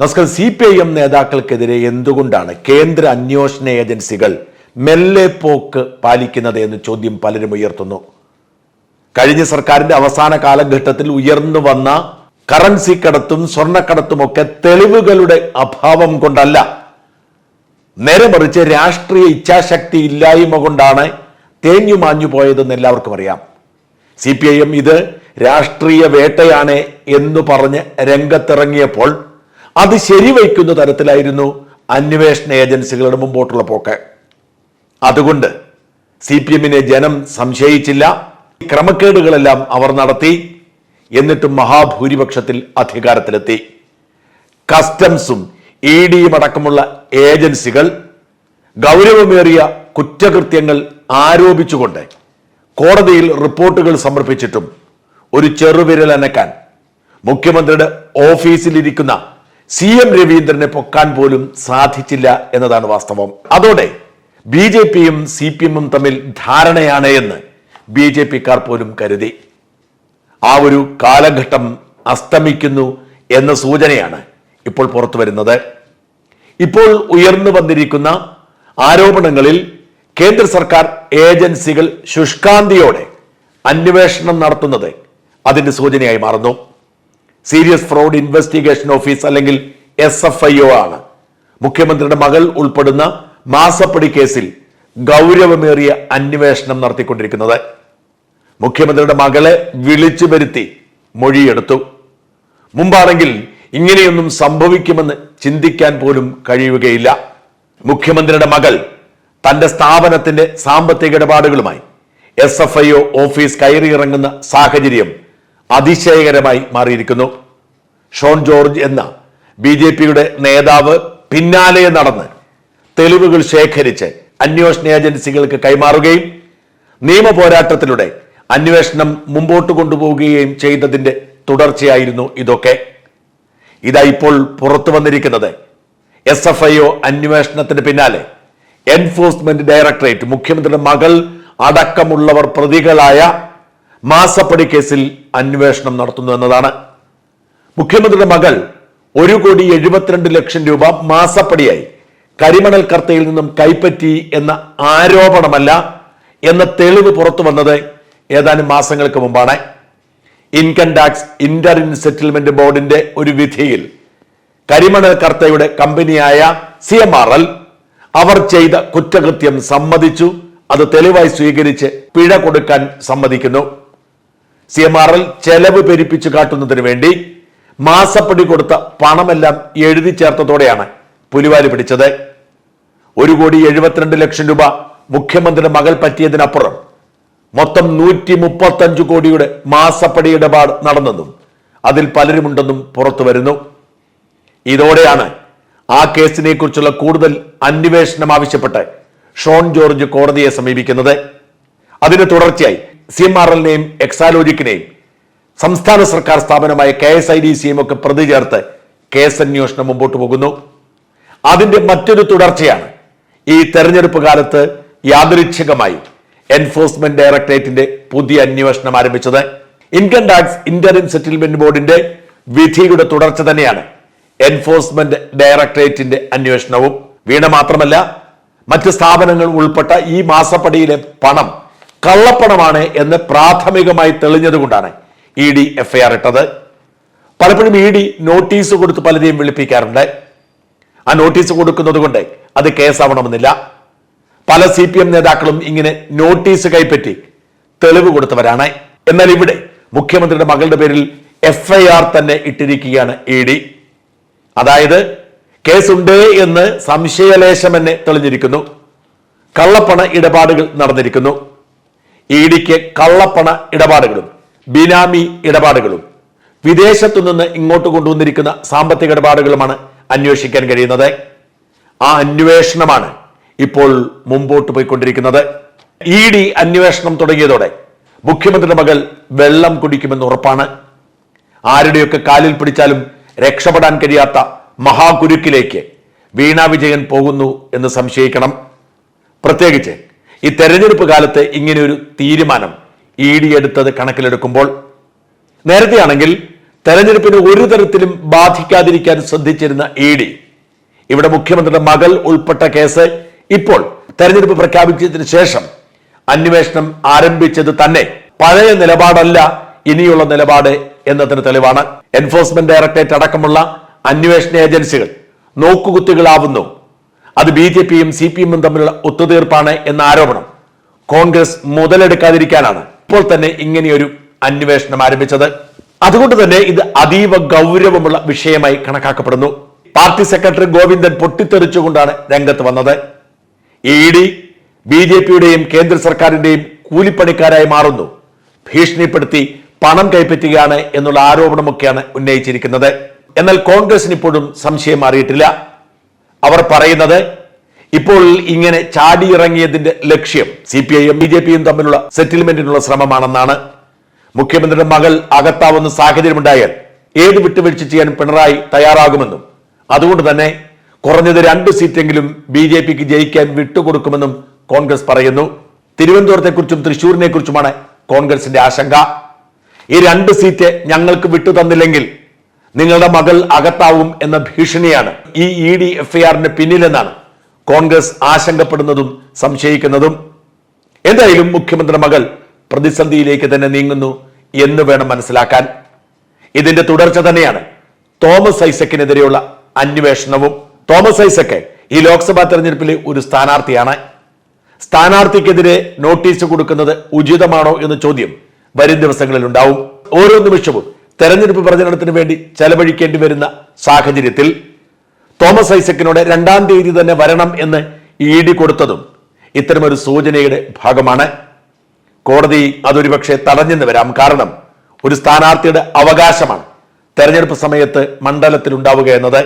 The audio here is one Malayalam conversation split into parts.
നമസ്കാരം. സി പി ഐ എം നേതാക്കൾക്കെതിരെ എന്തുകൊണ്ടാണ് കേന്ദ്ര അന്വേഷണ ഏജൻസികൾ മെല്ലെ പോക്ക് പാലിക്കുന്നത് എന്ന് ചോദ്യം പലരും ഉയർത്തുന്നു? കഴിഞ്ഞ സർക്കാരിന്റെ അവസാന കാലഘട്ടത്തിൽ ഉയർന്നു വന്ന കറൻസി കടത്തും സ്വർണക്കടത്തുമൊക്കെ തെളിവുകളുടെ അഭാവം കൊണ്ടല്ല. നേരെ മറിച്ച് രാഷ്ട്രീയ ഇച്ഛാശക്തി ഇല്ലായ്മ കൊണ്ടാണ് തേഞ്ഞു മാഞ്ഞു പോയതെന്ന് എല്ലാവർക്കും അറിയാം. സി പി ഐ എം ഇത് രാഷ്ട്രീയ വേട്ടയാണ് എന്ന് പറഞ്ഞ് രംഗത്തിറങ്ങിയപ്പോൾ അത് ശരിവയ്ക്കുന്ന തരത്തിലായിരുന്നു അന്വേഷണ ഏജൻസികളുടെ മുമ്പോട്ടുള്ള പോക്ക്. അതുകൊണ്ട് സി പി എമ്മിനെ ജനം സംശയിച്ചില്ല. ക്രമക്കേടുകളെല്ലാം അവർ നടത്തി. എന്നിട്ടും മഹാഭൂരിപക്ഷത്തിൽ അധികാരത്തിലെത്തി. കസ്റ്റംസും ഇ ഡിയും അടക്കമുള്ള ഏജൻസികൾ ഗൗരവമേറിയ കുറ്റകൃത്യങ്ങൾ ആരോപിച്ചുകൊണ്ട് കോടതിയിൽ റിപ്പോർട്ടുകൾ സമർപ്പിച്ചിട്ടും ഒരു ചെറുവിരൽ അനക്കാൻ മുഖ്യമന്ത്രിയുടെ ഓഫീസിലിരിക്കുന്ന സി എം രവീന്ദ്രനെ പൊക്കാൻ പോലും സാധിച്ചില്ല എന്നതാണ് വാസ്തവം. അതോടെ ബി ജെ പിയും സി പി എമ്മും തമ്മിൽ ധാരണയാണ് എന്ന് ബി ജെ പിക്കാർ പോലും കരുതി. ആ ഒരു കാലഘട്ടം അസ്തമിക്കുന്നു എന്ന സൂചനയാണ് ഇപ്പോൾ പുറത്തു വരുന്നത്. ഇപ്പോൾ ഉയർന്നു വന്നിരിക്കുന്ന ആരോപണങ്ങളിൽ കേന്ദ്ര സർക്കാർ ഏജൻസികൾ ശുഷ്കാന്തിയോടെ അന്വേഷണം നടത്തുന്നത് അതിന്റെ സൂചനയായി മാറുന്നു. സീരിയസ് ഫ്രോഡ് ഇൻവെസ്റ്റിഗേഷൻ ഓഫീസ് അല്ലെങ്കിൽ എസ് എഫ് ഐ ഒ ആണ്. മുഖ്യമന്ത്രിയുടെ മകൾ ഉൾപ്പെടുന്ന മാസപ്പടി കേസിൽ ഗൗരവമേറിയ അന്വേഷണം നടത്തിക്കൊണ്ടിരിക്കുന്നത്. മുഖ്യമന്ത്രിയുടെ മകളെ വിളിച്ചു വരുത്തി മൊഴിയെടുത്തു. മുമ്പാണെങ്കിൽ ഇങ്ങനെയൊന്നും സംഭവിക്കുമെന്ന് ചിന്തിക്കാൻ പോലും കഴിയുകയില്ല. മുഖ്യമന്ത്രിയുടെ മകൾ തന്റെ സ്ഥാപനത്തിന്റെ സാമ്പത്തിക ഇടപാടുകളുമായി S F I O office കയറിയിറങ്ങുന്ന സാഹചര്യം അതിശയകരമായി മാറിയിരിക്കുന്നു. ഷോൺ ജോർജ് എന്ന ബി ജെ പിയുടെ നേതാവ് പിന്നാലെ നടന്ന് തെളിവുകൾ ശേഖരിച്ച് അന്വേഷണ ഏജൻസികൾക്ക് കൈമാറുകയും നിയമ പോരാട്ടത്തിലൂടെ അന്വേഷണം മുമ്പോട്ട് കൊണ്ടുപോവുകയും ചെയ്തതിന്റെ തുടർച്ചയായിരുന്നു ഇതൊക്കെ. ഇതാ ഇപ്പോൾ പുറത്തു വന്നിരിക്കുന്നത്. എസ് എഫ് ഐ ഒ അന്വേഷണത്തിന് പിന്നാലെ എൻഫോഴ്സ്മെന്റ് ഡയറക്ടറേറ്റ് മുഖ്യമന്ത്രിയുടെ മകൾ അടക്കമുള്ളവർ പ്രതികളായ മാസപ്പടി കേസിൽ അന്വേഷണം നടത്തുന്നു എന്നതാണ്. മുഖ്യമന്ത്രിയുടെ മകൾ ഒരു കോടി എഴുപത്തിരണ്ട് ലക്ഷം രൂപ മാസപ്പടിയായി കരിമണൽ കർത്തയിൽ നിന്നും കൈപ്പറ്റി എന്ന ആരോപണമല്ല എന്ന തെളിവ് പുറത്തു വന്നത് ഏതാനും മാസങ്ങൾക്ക് മുമ്പാണ്. ഇൻകം ടാക്സ് ഇന്റർ സെറ്റിൽമെന്റ് ബോർഡിന്റെ ഒരു വിധിയിൽ കരിമണൽ കർത്തയുടെ കമ്പനിയായ സി എം ആർ എൽ അവർ ചെയ്ത കുറ്റകൃത്യം സമ്മതിച്ചു. അത് തെളിവായി സ്വീകരിച്ച് പിഴ കൊടുക്കാൻ സമ്മതിക്കുന്നു. സി എം ആർ എൽ ചെലവ് പെരുപ്പിച്ചു കാട്ടുന്നതിന് വേണ്ടി മാസപ്പടി കൊടുത്ത പണമെല്ലാം എഴുതി ചേർത്തതോടെയാണ് പുലിവാലി പിടിച്ചത്. ഒരു കോടി എഴുപത്തിരണ്ട് ലക്ഷം രൂപ മുഖ്യമന്ത്രിയുടെ മകൾ പറ്റിയതിനപ്പുറം മൊത്തം നൂറ്റി മുപ്പത്തഞ്ചു കോടിയുടെ മാസപ്പടി ഇടപാട് നടന്നെന്നും അതിൽ പലരുമുണ്ടെന്നും പുറത്തു വരുന്നു. ഇതോടെയാണ് ആ കേസിനെ കുറിച്ചുള്ള കൂടുതൽ അന്വേഷണം ആവശ്യപ്പെട്ട് ഷോൺ ജോർജ് കോടതിയെ സമീപിക്കുന്നത്. അതിന് തുടർച്ചയായി സി എം ആർ എല്ലിനെയും എക്സാലോജിക്കിനെയും സംസ്ഥാന സർക്കാർ സ്ഥാപനമായ കെ എസ് ഐ ഡി സിയും ഒക്കെ പ്രതി ചേർത്ത് കേസ് അന്വേഷണം മുമ്പോട്ട് പോകുന്നു. അതിന്റെ മറ്റൊരു തുടർച്ചയാണ് ഈ തെരഞ്ഞെടുപ്പ് കാലത്ത് യാദൃച്ഛികമായി എൻഫോഴ്സ്മെന്റ് ഡയറക്ടറേറ്റിന്റെ പുതിയ അന്വേഷണം ആരംഭിച്ചത്. ഇൻകം ടാക്സ് ഇന്ററിം സെറ്റിൽമെന്റ് ബോർഡിന്റെ വിധിയുടെ തുടർച്ച തന്നെയാണ് എൻഫോഴ്സ്മെന്റ് ഡയറക്ടറേറ്റിന്റെ അന്വേഷണവും. വീണ മാത്രമല്ല മറ്റ് സ്ഥാപനങ്ങൾ ഉൾപ്പെട്ട ഈ മാസപ്പടിയിലെ പണം കള്ളപ്പണമാണ് എന്ന് പ്രാഥമികമായി തെളിഞ്ഞതുകൊണ്ടാണ് ഇ ഡി എഫ്ഐആർ ഇട്ടത്. പലപ്പോഴും ഇ ഡി നോട്ടീസ് കൊടുത്ത് പലരെയും വിളിപ്പിക്കാറുണ്ട്. ആ നോട്ടീസ് കൊടുക്കുന്നത് കൊണ്ട് അത് കേസാവണമെന്നില്ല. പല സി പി എം നേതാക്കളും ഇങ്ങനെ നോട്ടീസ് കൈപ്പറ്റി തെളിവ് കൊടുത്തവരാണ്. എന്നാൽ ഇവിടെ മുഖ്യമന്ത്രിയുടെ മകളുടെ പേരിൽ എഫ്ഐആർ തന്നെ ഇട്ടിരിക്കുകയാണ് ഇ ഡി. അതായത് കേസുണ്ട് എന്ന് സംശയലേശം എന്നെ തെളിഞ്ഞിരിക്കുന്നു. കള്ളപ്പണ ഇടപാടുകൾ നടന്നിരിക്കുന്നു. ഇ ഡിക്ക് കള്ളപ്പണ ഇടപാടുകളും ബിനാമി ഇടപാടുകളും വിദേശത്തു നിന്ന് ഇങ്ങോട്ട് കൊണ്ടുവന്നിരിക്കുന്ന സാമ്പത്തിക ഇടപാടുകളുമാണ് അന്വേഷിക്കാൻ കഴിയുന്നത്. ആ അന്വേഷണമാണ് ഇപ്പോൾ മുമ്പോട്ട് പോയിക്കൊണ്ടിരിക്കുന്നത്. ഇ ഡി അന്വേഷണം തുടങ്ങിയതോടെ മുഖ്യമന്ത്രിയുടെ മകൾ വെള്ളം കുടിക്കുമെന്ന് ഉറപ്പാണ്. ആരുടെയൊക്കെ കാലിൽ പിടിച്ചാലും രക്ഷപ്പെടാൻ കഴിയാത്ത മഹാകുരുക്കിലേക്ക് വീണ വിജയൻ പോകുന്നു എന്ന് സംശയിക്കണം. പ്രത്യേകിച്ച് ഈ തെരഞ്ഞെടുപ്പ് കാലത്ത് ഇങ്ങനെ ഒരു തീരുമാനം ഇ ഡി എടുത്തത് കണക്കിലെടുക്കുമ്പോൾ നേരത്തെയാണെങ്കിൽ തെരഞ്ഞെടുപ്പിന് ഒരു തരത്തിലും ബാധിക്കാതിരിക്കാൻ ശ്രദ്ധിച്ചിരുന്ന ഇ ഡി ഇവിടെ മുഖ്യമന്ത്രിയുടെ മകൾ ഉൾപ്പെട്ട കേസ് ഇപ്പോൾ തെരഞ്ഞെടുപ്പ് പ്രഖ്യാപിച്ചതിന് ശേഷം അന്വേഷണം ആരംഭിച്ചത് തന്നെ പഴയ നിലപാടല്ല ഇനിയുള്ള നിലപാട് എന്നതിന് തെളിവാണ്. എൻഫോഴ്സ്മെന്റ് ഡയറക്ടറേറ്റ് അടക്കമുള്ള അന്വേഷണ ഏജൻസികൾ നോക്കുകുത്തികളാവുന്നു. അത് ബി ജെ പിയും സി പി എമ്മും തമ്മിലുള്ള ഒത്തുതീർപ്പാണ് എന്ന ആരോപണം കോൺഗ്രസ് മുതലെടുക്കാതിരിക്കാനാണ് ഇപ്പോൾ തന്നെ ഇങ്ങനെയൊരു അന്വേഷണം ആരംഭിച്ചത്. അതുകൊണ്ട് തന്നെ ഇത് അതീവ ഗൗരവമുള്ള വിഷയമായി കണക്കാക്കപ്പെടുന്നു. പാർട്ടി സെക്രട്ടറി ഗോവിന്ദൻ പൊട്ടിത്തെറിച്ചുകൊണ്ടാണ് രംഗത്ത് വന്നത്. ഇ ഡി ബി ജെ പിയുടെയും കേന്ദ്ര സർക്കാരിന്റെയും കൂലിപ്പണിക്കാരായി മാറുന്നു. ഭീഷണിപ്പെടുത്തി പണം കൈപ്പറ്റുകയാണ് എന്നുള്ള ആരോപണമൊക്കെയാണ് ഉന്നയിച്ചിരിക്കുന്നത്. എന്നാൽ കോൺഗ്രസിന് ഇപ്പോഴും സംശയം മാറിയിട്ടില്ല. അവർ പറയുന്നത് ഇപ്പോൾ ഇങ്ങനെ ചാടിയിറങ്ങിയതിന്റെ ലക്ഷ്യം സി പി ഐയും ബി ജെ പിയും തമ്മിലുള്ള സെറ്റിൽമെന്റിനുള്ള ശ്രമമാണെന്നാണ്. മുഖ്യമന്ത്രിയുടെ മകൾ അകത്താവുന്ന സാഹചര്യമുണ്ടായാൽ ഏത് വിട്ടുവീഴ്ച ചെയ്യാൻ പിണറായി തയ്യാറാകുമെന്നും അതുകൊണ്ട് തന്നെ കുറഞ്ഞത് രണ്ട് സീറ്റെങ്കിലും ബി ജെ പിക്ക് ജയിക്കാൻ വിട്ടുകൊടുക്കുമെന്നും കോൺഗ്രസ് പറയുന്നു. തിരുവനന്തപുരത്തെക്കുറിച്ചും തൃശൂരിനെ കുറിച്ചുമാണ് കോൺഗ്രസിന്റെ ആശങ്ക. ഈ രണ്ട് സീറ്റ് ഞങ്ങൾക്ക് വിട്ടു തന്നില്ലെങ്കിൽ നിങ്ങളുടെ മകൾ അകത്താവും എന്ന ഭീഷണിയാണ് ഈ ഇ ഡി എഫ്ഐആറിന് പിന്നിലെന്നാണ് കോൺഗ്രസ് ആശങ്കപ്പെടുന്നതും സംശയിക്കുന്നതും. എന്തായാലും മുഖ്യമന്ത്രി മകൾ പ്രതിസന്ധിയിലേക്ക് തന്നെ നീങ്ങുന്നു എന്ന് വേണം മനസ്സിലാക്കാൻ. ഇതിന്റെ തുടർച്ച തന്നെയാണ് തോമസ് ഐസക്കിനെതിരെയുള്ള അന്വേഷണവും. തോമസ് ഐസക്ക് ഈ ലോക്സഭാ തെരഞ്ഞെടുപ്പിലെ ഒരു സ്ഥാനാർത്ഥിയാണ്. സ്ഥാനാർത്ഥിക്കെതിരെ നോട്ടീസ് കൊടുക്കുന്നത് ഉചിതമാണോ എന്ന ചോദ്യം വരും ദിവസങ്ങളിൽ ഉണ്ടാവും ഓരോ നിമിഷവും തെരഞ്ഞെടുപ്പ് പ്രചരണത്തിന് വേണ്ടി ചെലവഴിക്കേണ്ടി വരുന്ന സാഹചര്യത്തിൽ തോമസ് ഐസക്കിനോട് രണ്ടാം തീയതി തന്നെ വരണം എന്ന് ഇ ഡി കൊടുത്തതും ഇത്തരമൊരു സൂചനയുടെ ഭാഗമാണ്. കോടതി അതൊരുപക്ഷെ തടഞ്ഞെന്ന് വരാം കാരണം ഒരു സ്ഥാനാർത്ഥിയുടെ അവകാശമാണ് തെരഞ്ഞെടുപ്പ് സമയത്ത് മണ്ഡലത്തിൽ ഉണ്ടാവുക എന്നത്.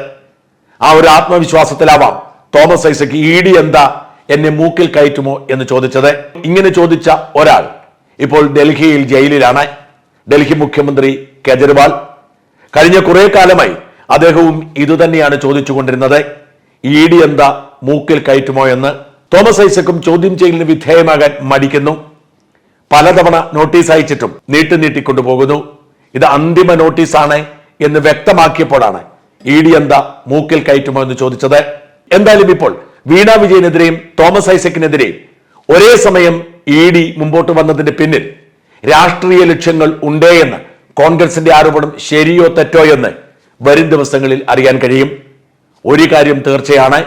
ആ ഒരു ആത്മവിശ്വാസത്തിലാവാം തോമസ് ഐസക്ക് ഇ ഡി എന്താ എന്നെ മൂക്കിൽ കയറ്റുമോ എന്ന് ചോദിച്ചത്. ഇങ്ങനെ ചോദിച്ച ഒരാൾ ഇപ്പോൾ ഡൽഹിയിൽ ജയിലിലാണ്. ഡൽഹി മുഖ്യമന്ത്രി കെജ്രിവാൾ. കഴിഞ്ഞ കുറെ കാലമായി അദ്ദേഹവും ഇതുതന്നെയാണ് ചോദിച്ചുകൊണ്ടിരുന്നത്. ഇ ഡി എന്താ? മൂക്കിൽ കയറ്റുമോ എന്ന്. തോമസ് ഐസക്കും ചോദ്യം ചെയ്യലിന് വിധേയമാകാൻ മടിക്കുന്നു. പലതവണ നോട്ടീസ് അയച്ചിട്ടും നീട്ടി നീട്ടിക്കൊണ്ടുപോകുന്നു ഇത് അന്തിമ നോട്ടീസാണ് എന്ന് വ്യക്തമാക്കിയപ്പോഴാണ് ഇ ഡി എന്താ? മൂക്കിൽ കയറ്റുമോ എന്ന് ചോദിച്ചത്. എന്തായാലും ഇപ്പോൾ വീണാ വിജയനെതിരെയും തോമസ് ഐസക്കിനെതിരെയും ഒരേ സമയം ഇ ഡി മുമ്പോട്ട് വന്നതിന്റെ പിന്നിൽ രാഷ്ട്രീയ ലക്ഷ്യങ്ങൾ ഉണ്ടേ എന്ന് കോൺഗ്രസിന്റെ ആരോപണം ശരിയോ തെറ്റോ എന്ന് വരും ദിവസങ്ങളിൽ അറിയാൻ കഴിയും. ഒരു കാര്യം തീർച്ചയാണ്.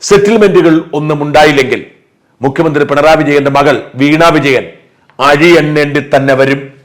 സെറ്റിൽമെന്റുകൾ ഒന്നും ഉണ്ടായില്ലെങ്കിൽ മുഖ്യമന്ത്രി പിണറായി വിജയന്റെ മകൾ വീണ വിജയൻ അഴിയെണ്ണേണ്ടി തന്നെ വരും.